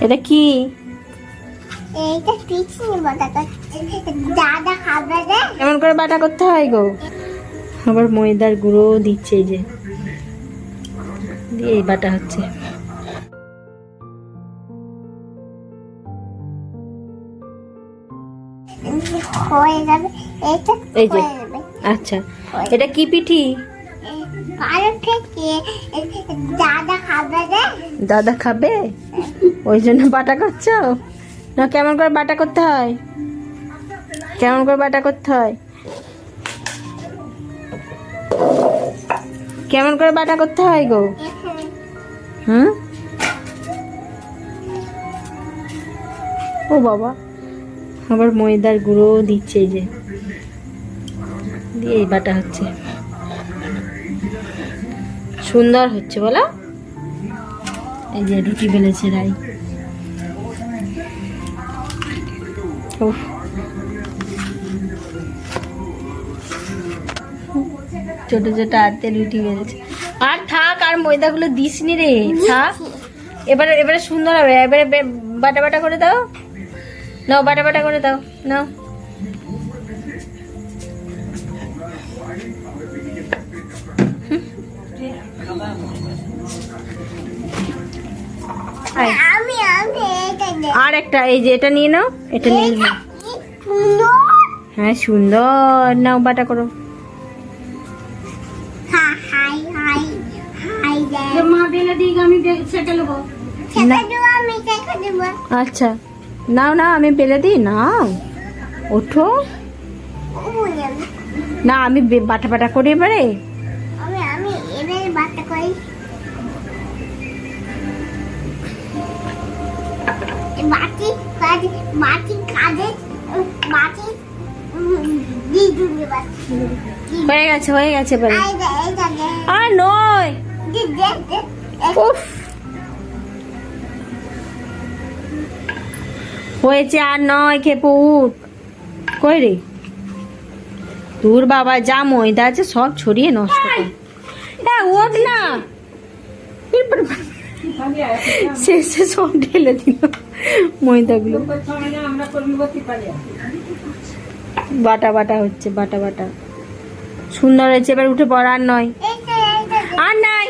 এটা কি? এইটা পিছনে বাটা দাদা। খাবে রে কেমন করে বাটা করতে হয় গো। আবার ময়দার গুঁড়ো দিচ্ছে এই যে। দিয়ে এই বাটা হচ্ছে। হয়ে যাবে। এটা এই যে। আচ্ছা। এটা কি পিঠি? খাবে দাদা খাবে? ওই জন্য বাটা করছ? না, কেমন করে বাটা করতে হয়? কেমন করে বাটা করতে হয়? কেমন করে বাটা করতে হয় গো? হুম? ও বাবা, আবার ময়দার গুঁড়ো দিচ্ছে যে। দিয়ে এই বাটা হচ্ছে। সুন্দর হচ্ছে, বলো? এই যে রুটি বেলেছে রাই। ছোট ছোট হাতে রুটি বেলেছে আর থাক আর ময়দাগুলো দিসনি রে। থাক। এবারে এবারে সুন্দর হবে। এবারে বাটা বাটা করে দাও। নাও বাটা বাটা করে দাও। নাও। আমি আর একটা এই যে এটা নিয়ে নাও এটা নিয়ে নাও। হ্যাঁ সুন্দর। নাও বাটা করো। আচ্ছা। নাও না আমি বেলে দিই নাও। ওঠো। না আমি বে- বাটা বাটা করি এবারে। বাটি কাজ বাটি কাজে বাটি হয়ে গেছে হয়ে গেছে আর নয়। উফ। হয়েছে আর নয় খেপো উঠ। কই রে? তোর বাবা যা ময়দা আছে সব ছড়িয়ে নষ্ট কর। ওঠ না। শেষে সব ঢেলে দিল। ময়দাগুলো বাটা বাটা হচ্ছে, বাটা বাটা। সুন্দর হয়েছে, এবার উঠে পড়ার নয়। আর নাই।